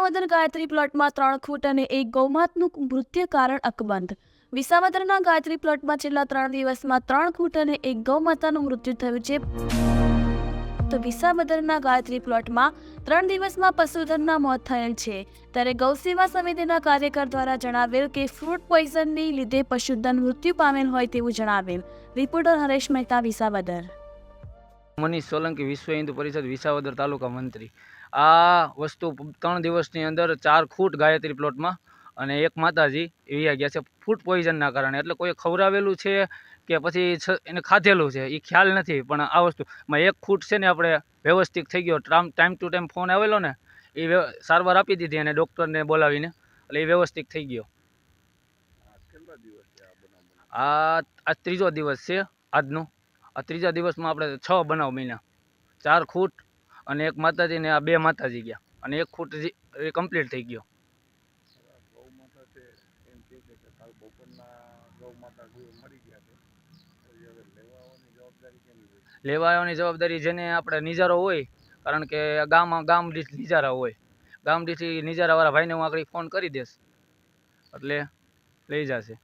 વિસાવદર ગાયત્રી પ્લોટમાં ત્રણ ખૂટ અને એક ગૌમાતનું મૃત્યુ કારણ અકબંધ. વિસાવદરના ગાયત્રી પ્લોટમાં છેલ્લા ત્રણ દિવસમાં ત્રણ ખૂટ અને એક ગૌમાતાનું મૃત્યુ થયું છે. તો વિસાવદરના ગાયત્રી પ્લોટમાં ત્રણ દિવસમાં પશુધનના મોત થયેલ છે. ત્યારે ગૌસેવા સમિતિના કાર્યકર દ્વારા જણાવેલ કે ફ્રૂટ પોઈઝનની લીધે પશુધન મૃત્યુ પામેલ હોય તેવું જણાવેલ. રિપોર્ટર હરેશ મહેતા, વિસાવદર. મનીષ સોલંકી વિશ્વ હિન્દુ પરિષદ વિસાવદર તાલુકા મંત્રી. આ વસ્તુ ત્રણ દિવસની અંદર ચાર ખૂટ ગાયત્રી પ્લોટમાં અને એક માતાજી એવી ગયા છે ફૂડ પોઈઝનના કારણે. એટલે કોઈ ખવડાવેલું છે કે પછી એને ખાધેલું છે એ ખ્યાલ નથી. પણ આ વસ્તુમાં એક ખૂટ છે ને આપણે વ્યવસ્થિત થઈ ગયો. Time time to time phone આવેલો ને એ સારવાર આપી દીધી અને ડૉક્ટરને બોલાવીને એટલે એ વ્યવસ્થિત થઈ ગયો. આ આ ત્રીજો દિવસ છે આજનો. આ ત્રીજા દિવસમાં આપણે છ બનાવ બન્યા ચાર ખૂટ અને એક માતાજી ને આ બે માતાજી ગયા. અને એક ખૂટ એ કમ્પ્લીટ થઈ ગયો. લેવા જવાબદારી જેને આપણે નિજારો હોય, કારણ કે ગામ ગામ દીઠ નિજારા હોય. ગામ દીઠ નિજારાવાળા ભાઈને હું આગળ ફોન કરી દઈશ. એટલે લઈ જશે.